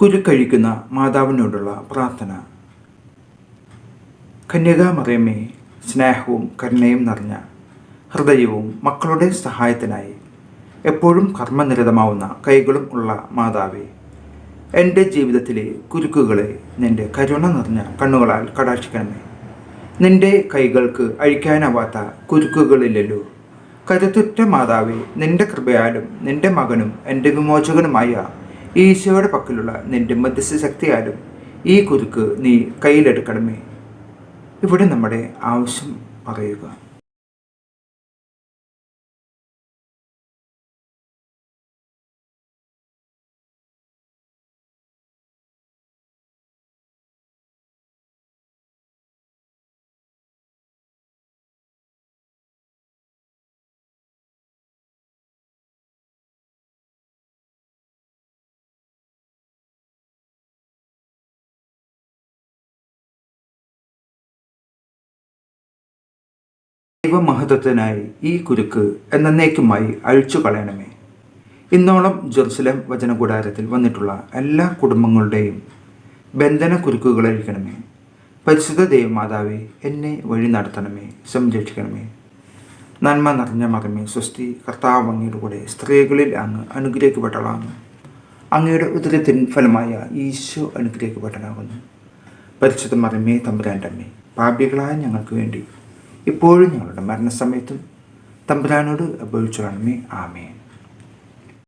കുരുക്കഴിക്കുന്ന മാതാവിനോടുള്ള പ്രാർത്ഥന. കന്യകാമറിയമ്മേ സ്നേഹവും കരുണയും നിറഞ്ഞ ഹൃദയവും മക്കളുടെ സഹായത്തിനായി എപ്പോഴും കർമ്മനിരതമാവുന്ന കൈകളും ഉള്ള മാതാവേ എന്റെ ജീവിതത്തിലെ കുരുക്കുകളെ നിന്റെ കരുണ നിറഞ്ഞ കണ്ണുകളാൽ കടാക്ഷിക്കണമേ. നിന്റെ കൈകൾക്ക് അഴിക്കാനാവാത്ത കുരുക്കുകളില്ലല്ലോ. കരുത്തുറ്റ മാതാവേ നിന്റെ കൃപയാലും നിന്റെ മകനും എന്റെ വിമോചകനുമായ ഈശോയുടെ പക്കലുള്ള നിന്റെ മധ്യസ്ഥ ശക്തിയാലും ഈ കുരുക്ക് നീ കയ്യിലെടുക്കണമേ. ഇവിടെ നമ്മുടെ ആവശ്യം പറയുക. ദൈവമഹത്വത്തിനായി ഈ കുരുക്ക് എന്നേക്കുമായി അഴിച്ചു കളയണമേ ഇന്നോളം ജെറുസലേം വചനകൂടാരത്തിൽ വന്നിട്ടുള്ള എല്ലാ കുടുംബങ്ങളുടെയും ബന്ധന കുരുക്കുകൾ അഴിക്കണമേ. പരിശുദ്ധ ദൈവമാതാവേ എന്നെ വഴി നടത്തണമേ സംരക്ഷിക്കണമേ. നന്മ നിറഞ്ഞ മകമേ സ്വസ്തി കർത്താവ് അങ്ങയുടെ കൂടെ സ്ത്രീകളിൽ അങ്ങ് അനുഗ്രഹിക്കപ്പെട്ടളാണ് അങ്ങയുടെ ഉദരത്തിൻ ഫലമായ ഈശോ അനുഗ്രഹിക്കപ്പെട്ടനാകുന്നു പരിശുദ്ധ മറമേ തമ്പുരാന്റെ അമ്മേ പാപികളായ ഞങ്ങൾക്ക് വേണ്ടി ഇപ്പോഴും ഞങ്ങളുടെ മരണസമയത്തും തമ്പുരാനോട് അപേക്ഷിച്ചു കാണുമേ ആമേ